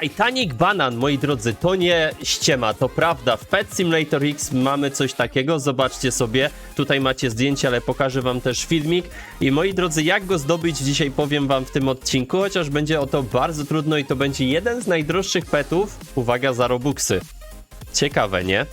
Titanic Banan, moi drodzy, to nie ściema, to prawda. W Pet Simulator X mamy coś takiego, zobaczcie sobie. Tutaj macie zdjęcie, ale pokażę wam też filmik. I moi drodzy, jak go zdobyć, dzisiaj powiem wam w tym odcinku, chociaż będzie o to bardzo trudno i to będzie jeden z najdroższych petów. Uwaga, za Robuxy. Ciekawe, nie?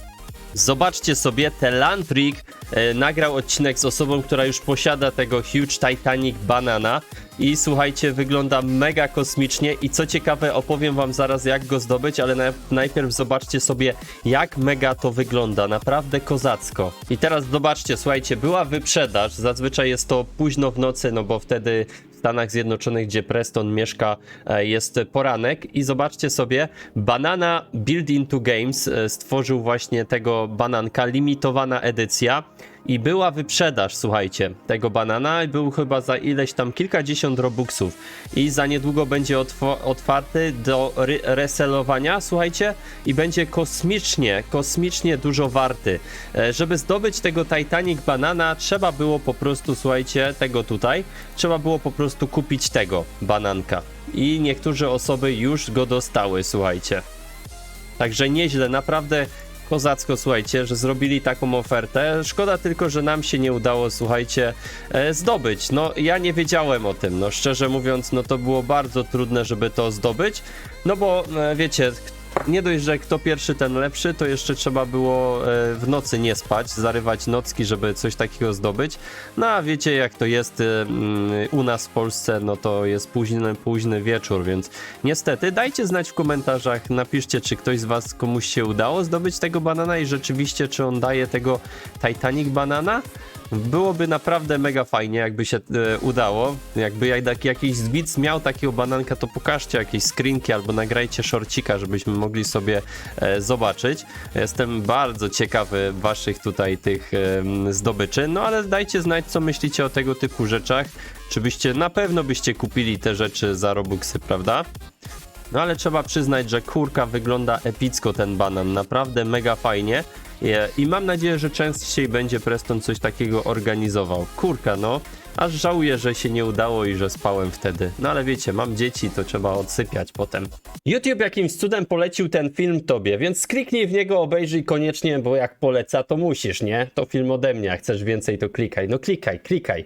Zobaczcie sobie, Telantrik e, nagrał odcinek z osobą, która już posiada tego Huge Titanic Banana i słuchajcie, wygląda mega kosmicznie. I co ciekawe, opowiem wam zaraz jak go zdobyć, ale na, najpierw zobaczcie sobie jak mega to wygląda, naprawdę kozacko. I teraz zobaczcie, słuchajcie, była wyprzedaż, zazwyczaj jest to późno w nocy, no bo wtedy w Stanach Zjednoczonych, gdzie Preston mieszka, e, jest poranek. I zobaczcie sobie, Banana Build Into Games e, stworzył właśnie tego bananka, limitowana edycja i była wyprzedaż, słuchajcie, tego banana, był chyba za ileś tam kilkadziesiąt robuxów i za niedługo będzie otwarty do reselowania, słuchajcie, i będzie kosmicznie, kosmicznie dużo warty. E, Żeby zdobyć tego Titanic banana, trzeba było po prostu, słuchajcie, tego tutaj, trzeba było po prostu kupić tego bananka. I niektóre osoby już go dostały, słuchajcie. Także nieźle, naprawdę kozacko, słuchajcie, że zrobili taką ofertę. Szkoda tylko, że nam się nie udało, słuchajcie, e, zdobyć. No, ja nie wiedziałem o tym, no szczerze mówiąc, no to było bardzo trudne, żeby to zdobyć, no bo e, wiecie, nie dość, że kto pierwszy, ten lepszy, to jeszcze trzeba było e, w nocy nie spać, zarywać nocki, żeby coś takiego zdobyć. No a wiecie jak to jest e, mm, u nas w Polsce, no to jest późny, późny wieczór, więc niestety dajcie znać w komentarzach, napiszcie czy ktoś z was komuś się udało zdobyć tego banana i rzeczywiście czy on daje tego Titanic banana. Byłoby naprawdę mega fajnie, jakby się e, udało. Jakby jak, jakiś z widz miał takiego bananka, to pokażcie jakieś screenki albo nagrajcie shorcika, żebyśmy mogli sobie e, zobaczyć. Jestem bardzo ciekawy waszych tutaj tych em, zdobyczy, no ale dajcie znać, co myślicie o tego typu rzeczach. Czy byście, na pewno byście kupili te rzeczy za Robuxy, prawda? No ale trzeba przyznać, że kurka wygląda epicko ten banan, naprawdę mega fajnie. Je- I mam nadzieję, że częściej będzie Preston coś takiego organizował. Kurka, no. Aż żałuję, że się nie udało i że spałem wtedy. No ale wiecie, mam dzieci, to trzeba odsypiać potem. YouTube jakimś cudem polecił ten film tobie, więc kliknij w niego, obejrzyj koniecznie, bo jak poleca, to musisz, nie? To film ode mnie, jak chcesz więcej, to klikaj. No klikaj, klikaj.